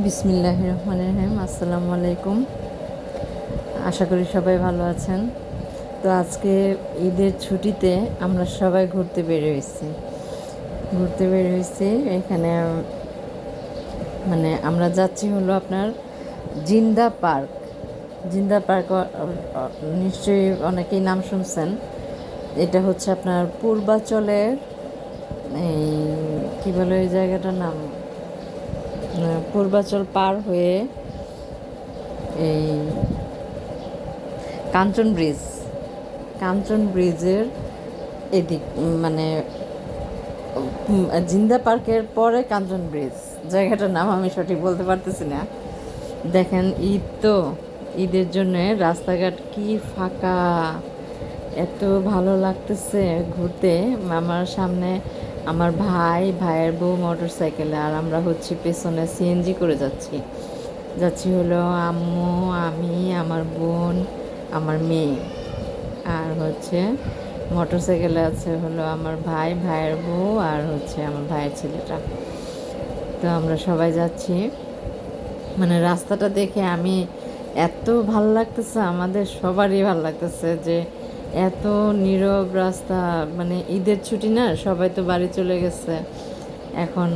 বিসমিল্লাহ রহমান রহিম, আসসালামু আলাইকুম। আশা করি সবাই ভালো আছেন। তো আজকে ঈদের ছুটিতে আমরা সবাই ঘুরতে বের হয়েছি। ঘুরতে বের হয়েছি, এখানে মানে আমরা যাচ্ছি হলো আপনার জিন্দা পার্ক। জিন্দা পার্ক নিশ্চয়ই অনেকেই নাম শুনছেন। এটা হচ্ছে আপনার পূর্বাচলের, এই, কী বলে ওই জায়গাটার নাম? পূর্বাচল পার হয়ে এই কাঞ্চন ব্রিজ, কাঞ্চন ব্রিজের এদিক মানে জিন্দা পার্কের পরে কাঞ্চন ব্রিজ। জায়গাটার নাম আমি সঠিক বলতে পারতেছি না। দেখেন ঈদ তো, ঈদের জন্য রাস্তাঘাট কি ফাঁকা। এত ভালো লাগতেছে ঘুরতে। আমার সামনে আমার ভাই, ভাইয়ের বউ মোটর সাইকেলে আর আমরা হচ্ছে পেছনে সিএনজি করে যাচ্ছি। যাচ্ছি হলো আম্মু, আমি, আমার বোন, আমার মেয়ে। আর হচ্ছে মোটর সাইকেলে আছে হলো আমার ভাই, ভাইয়ের বউ আর হচ্ছে আমার ভাইয়ের ছেলেটা। তো আমরা সবাই যাচ্ছি। মানে রাস্তাটা দেখে আমি এত ভালো লাগতেছে, আমাদের সবারই ভালো লাগতেছে যে এত নীরব রাস্তা মানে ঈদের ছুটি না, সবাই তো বাড়ি চলে গেছে। এখন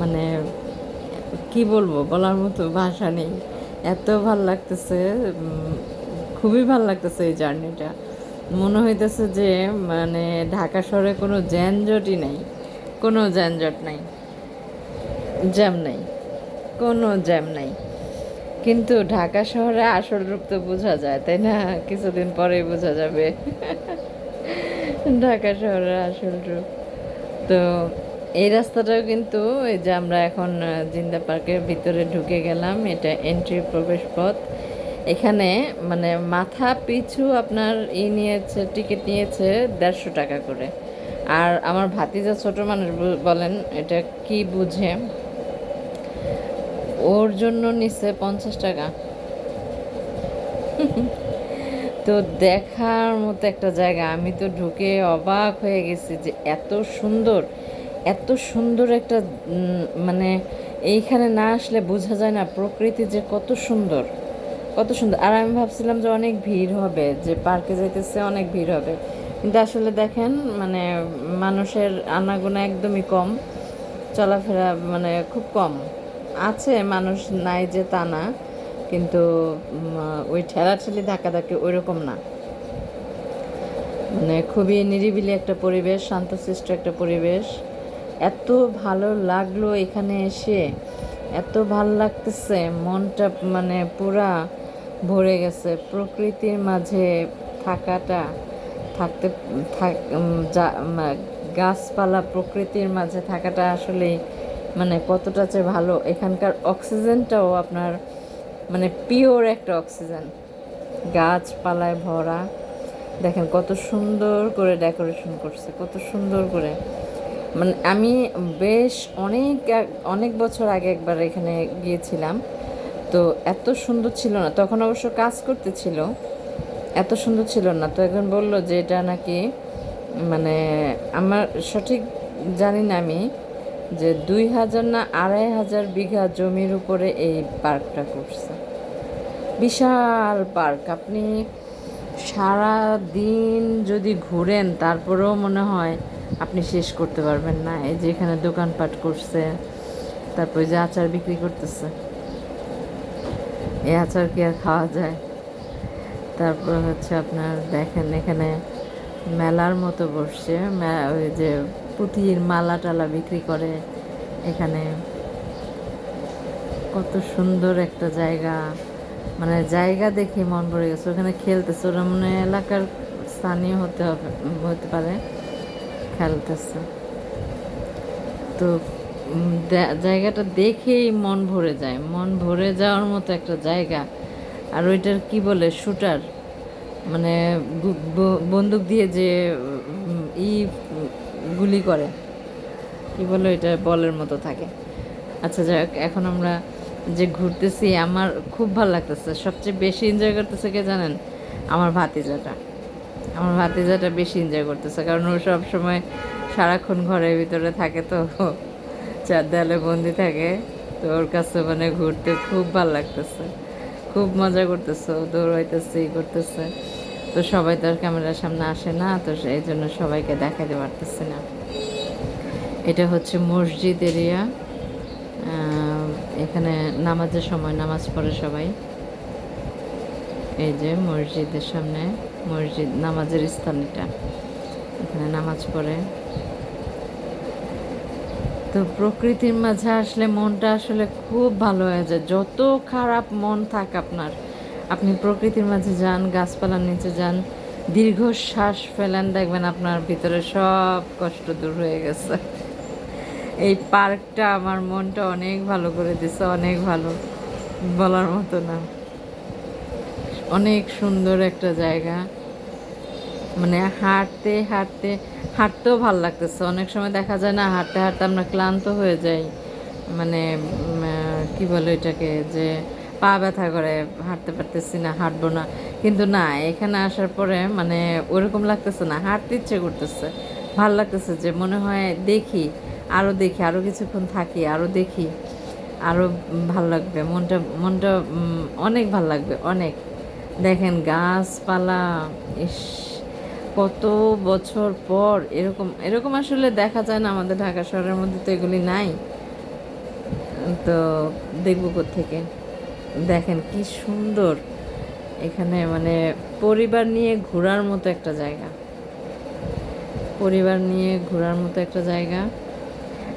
মানে কি বলব, বলার মতো ভাষা নেই। এত ভালো লাগতেছে খুবই ভালো লাগতেছে এই জার্নিটা। মনে হইতেছে যে মানে ঢাকা শহরে কোনো যানজটই নেই, কোনো যানজট নাই, জ্যাম নাই, কোনো জ্যাম নাই। কিন্তু ঢাকা শহরে আসল রূপ তো বোঝা যায়, তাই না? কিছুদিন পরেই বোঝা যাবে। ঢাকা শহরের আসল রূপ। তো এই রাস্তাটাও কিন্তু এই যে আমরা এখন জিন্দা পার্কের ভিতরে ঢুকে গেলাম, এটা এন্ট্রি প্রবেশ পথ। এখানে মানে মাথা পিছু আপনার ই নিয়েছে টিকিট নিয়েছে দেড়শো টাকা করে। আর আমার ভাতিজা ছোট মানুষ বলেন, এটা কি বুঝে? ওর জন্য নিচ্ছে পঞ্চাশ টাকা। তো দেখার মতো একটা জায়গা। আমি তো ঢুকে অবাক হয়ে গেছি যে এত সুন্দর এত সুন্দর একটা মানে এইখানে না আসলে বোঝা যায় না প্রকৃতি যে কত সুন্দর কত সুন্দর। আর আমি ভাবছিলাম যে অনেক ভিড় হবে, যে পার্কে যাইতেছে অনেক ভিড় হবে। কিন্তু আসলে দেখেন মানে মানুষের আনাগোনা একদমই কম, চলাফেরা মানে খুব কম। আছে, মানুষ নাই যে তা না, কিন্তু ওই ঠেলাঠেলি ধাক্কাধাক্কি ওই রকম না। মানে খুবই নিরিবিলি একটা পরিবেশ, শান্তশিষ্ট একটা পরিবেশ। এত ভালো লাগল এখানে এসে, এত ভালো লাগতেছে, মনটা মানে পুরা ভরে গেছে। প্রকৃতির মাঝে থাকাটা, থাকতে, থাক গাছপালা প্রকৃতির মাঝে থাকাটা আসলেই মানে কতটা যে ভালো, এখানকার অক্সিজেনটাও আপনার মানে পিওর একটা অক্সিজেন। গাছপালায় ভরা, দেখেন কত সুন্দর করে ডেকোরেশন করছে, কত সুন্দর করে। মানে আমি বেশ অনেক অনেক বছর আগে একবার এখানে গিয়েছিলাম, তো এত সুন্দর ছিল না। তখন অবশ্য কাজ করতেছিল এত সুন্দর ছিল না। তো এখন বলল যে এটা নাকি মানে আমার সঠিক জানি না আমি যে দুই হাজার না আড়াই হাজার বিঘা জমির উপরে এই পার্কটা করছে। বিশাল পার্ক। আপনি সারা দিন যদি ঘুরেন, তারপরেও মনে হয় আপনি শেষ করতে পারবেন না। এই যে এখানে দোকানপাট করছে, তারপর যে আচার বিক্রি করতেছে। এই আচার কি আর খাওয়া যায়? তারপর হচ্ছে আপনার দেখেন এখানে মেলার মতো বসছে। ওই যে পুঁতির মালা টালা বিক্রি করে এখানে। কত সুন্দর একটা জায়গা। মানে জায়গা দেখে মন ভরে গেছে। ওখানে খেলতেছে ওরা। মানে এলাকার স্থানীয় হতে হবে, হতে পারে। খেলতেছে। তো জায়গাটা দেখেই মন ভরে যায়। মন ভরে যাওয়ার মতো একটা জায়গা। আর ওইটার কি বলে? শুটার। মানে বন্দুক দিয়ে যে ই গুলি করে। কি বলে এটা বলের মতো থাকে। আচ্ছা যাক এখন আমরা যে ঘুরতেছি, আমার খুব ভালো লাগতেছে। সবচেয়ে বেশি এনজয় করতেছে কে জানেন? আমার ভাতিজাটা। আমার ভাতিজাটা বেশি এনজয় করতেছে, কারণ ও সব সময় সারাক্ষণ ঘরের ভিতরে থাকে তো। চার দেয়ালে বন্দি থাকে। তো ওর কাছে মানে ঘুরতে খুব ভালো লাগতেছে। খুব মজা করতেছে। দৌড়াইতেছে, ই করতেছে। তো সবাই তো আর ক্যামেরার সামনে আসে না, তো এই জন্য সবাইকে দেখাতে পারতেছে না। এটা হচ্ছে মসজিদ এরিয়া। এখানে নামাজের সময় নামাজ পড়ে সবাই। এই যে মসজিদের সামনে, মসজিদ নামাজের স্থান এটা। এখানে নামাজ পড়ে। তো প্রকৃতির মাঝে আসলে মনটা আসলে খুব ভালো হয়ে যায়। যত খারাপ মন থাক আপনার আপনি প্রকৃতির মাঝে যান, গাছপালার নিচে যান, দীর্ঘশ্বাস ফেলেন, দেখবেন আপনার ভিতরে সব কষ্ট দূর হয়ে গেছে। এই পার্কটা আমার মনটা অনেক ভালো করে দিছে, অনেক ভালো বলার মতো না। অনেক সুন্দর একটা জায়গা। মানে হাঁটতে হাঁটতে, হাঁটতেও ভালো লাগতেছে। অনেক সময় দেখা যায় না, হাঁটতে হাঁটতে আমরা ক্লান্ত হয়ে যাই। মানে কি বলে এটাকে যে পা ব্যথা করে, হাঁটতে পারতেছি না, হাঁটবো না। কিন্তু না, এখানে আসার পরে মানে ওরকম লাগতেছে না, হাঁটতে ইচ্ছে করতেছে। ভালো লাগতেছে যে মনে হয় দেখি আরও দেখি আরও কিছুক্ষণ থাকি আরও দেখি আরও ভালো লাগবে। মনটা মনটা অনেক ভালো লাগবে, অনেক। দেখেন গাছপালা, ইস, কত বছর পর এরকম এরকম আসলে দেখা যায় না আমাদের ঢাকা শহরের মধ্যে তো এগুলি নাই। তো দেখব থেকে দেখেন কি সুন্দর। এখানে মানে পরিবার নিয়ে ঘোরার মতো একটা জায়গা। পরিবার নিয়ে ঘোরার মতো একটা জায়গা।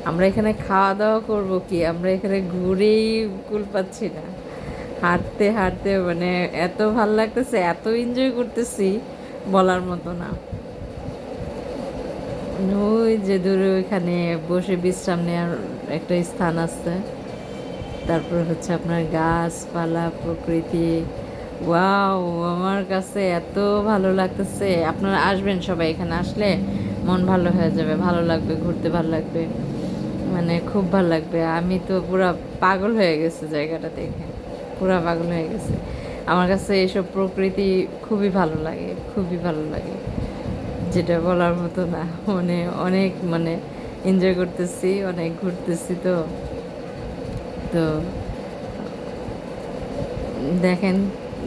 আমরা এখানে খাওয়া দাওয়া করব কি? আমরা এখানে ঘুরেই কুল পাচ্ছি না। হাঁটতে হাঁটতে মানে এত ভালো লাগতেছে, এত এনজয় করতেছি বলার মতো না। ওই যে দূরে ওইখানে বসে বিশ্রাম নেওয়ার একটা স্থান আছে। তারপর হচ্ছে আপনার গাছপালা, প্রকৃতি। ওয়াও, আমার কাছে এত ভালো লাগতেছে। আপনারা আসবেন সবাই এখানে আসলে, মন ভালো হয়ে যাবে, ভালো লাগবে, ঘুরতে ভালো লাগবে। মানে খুব ভালো লাগবে। আমি তো পুরা পাগল হয়ে গেছে জায়গাটা দেখে। পুরা পাগল হয়ে গেছে। আমার কাছে এসব প্রকৃতি খুবই ভালো লাগে, খুবই ভালো লাগে। যেটা বলার মতো না। মানে অনেক মানে এনজয় করতেছি, অনেক ঘুরতেছি তো। তো দেখেন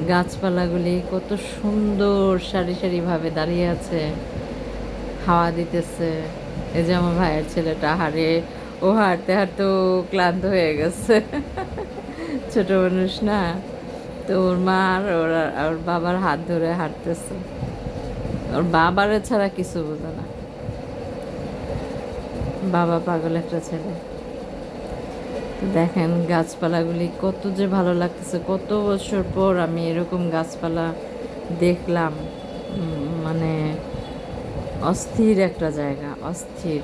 গাছপালাগুলি কত সুন্দর সারি সারিভাবে দাঁড়িয়ে আছে, হাওয়া দিতেছে। এই যে আমার ভাইয়ের ছেলেটা হারে ও হাঁটতে হাঁটতে ও ক্লান্ত হয়ে গেছে। ছোট মানুষ না, তো ওর মা আর ওর ওর বাবার হাত ধরে হাঁটতেছে। ওর বাবার ছাড়া কিছু বোঝে না। বাবা পাগল একটা ছেলে। তো দেখেন গাছপালাগুলি কত যে ভালো লাগতেছে। কত বছর পর আমি এরকম গাছপালা দেখলাম। মানে অস্থির একটা জায়গা, অস্থির।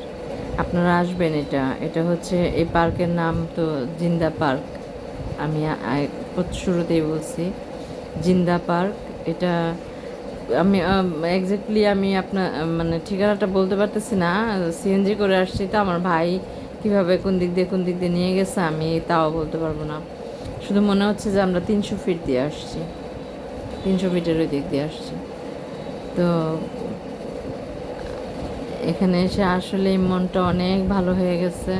আপনারা আসবেন এটা। এটা হচ্ছে এই পার্কের নাম তো জিন্দা পার্ক। আমি শুরুতেই বলছি, জিন্দা পার্ক। এটা আমি এক্স্যাক্টলি আমি আপনার মানে ঠিকানাটা বলতে পারতেছি না। সিএনজি করে আসছি তো আমার ভাই কীভাবে কোন দিক দিয়ে কোন দিক দিয়ে নিয়ে গেছে, আমি তাও বলতে পারব না। শুধু মনে হচ্ছে যে আমরা তিনশো ফিট দিয়ে আসছি। তিনশো ফিটের ওই দিক দিয়ে আসছি। তো এখানে এসে আসলে মনটা অনেক ভালো হয়ে গেছে।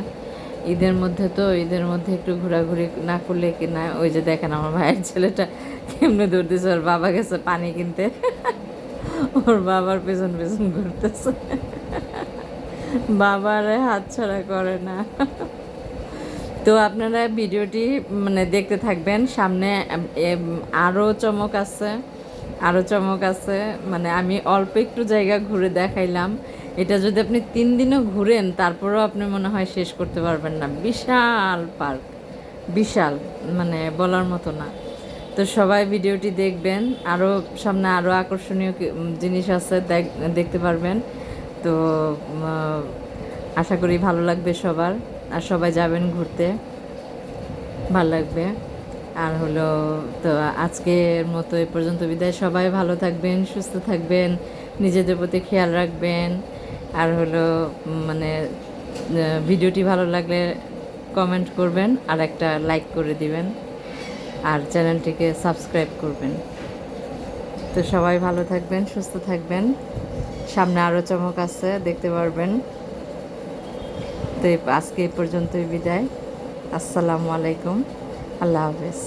ঈদের মধ্যে তো, ঈদের মধ্যে একটু ঘোরাঘুরি না করলে কি না, ওই যে দেখেন আমার ভাইয়ের ছেলেটা কেমনে দৌড়তেছে, ওর বাবা গেছে পানি কিনতে। ওর বাবার পেছন পেছন ঘুরতেছে। বাবারে হাত ছাড়া করে না। তো আপনারা ভিডিওটি মানে দেখতে থাকবেন। সামনে আরও চমক আছে আরও চমক আছে। মানে আমি অল্প একটু জায়গা ঘুরে দেখাইলাম। এটা যদি আপনি তিন দিনও ঘুরেন, তারপরেও আপনি মনে হয় শেষ করতে পারবেন না। বিশাল পার্ক। বিশাল মানে বলার মতো না। তো সবাই ভিডিওটি দেখবেন। আরও সামনে আরও আকর্ষণীয় জিনিস আছে, দেখ- দেখতে পারবেন। তো আশা করি ভালো লাগবে সবার। আর সবাই যাবেন ঘুরতে। ভালো লাগবে। আর হলো, তো আজকের মতো এ পর্যন্ত বিদায়। সবাই ভালো থাকবেন, সুস্থ থাকবেন, নিজেদের প্রতি খেয়াল রাখবেন। আর হলো মানে ভিডিওটি ভালো লাগলে কমেন্ট করবেন আর একটা লাইক করে দিবেন। আর চ্যানেলটিকে সাবস্ক্রাইব করবেন। তো সবাই ভালো থাকবেন, সুস্থ থাকবেন। সামনে আরও চমক আছে, দেখতে পারবেন। তো আজকে এই পর্যন্তই বিদায়। আসসালামু আলাইকুম। আল্লাহ হাফেজ।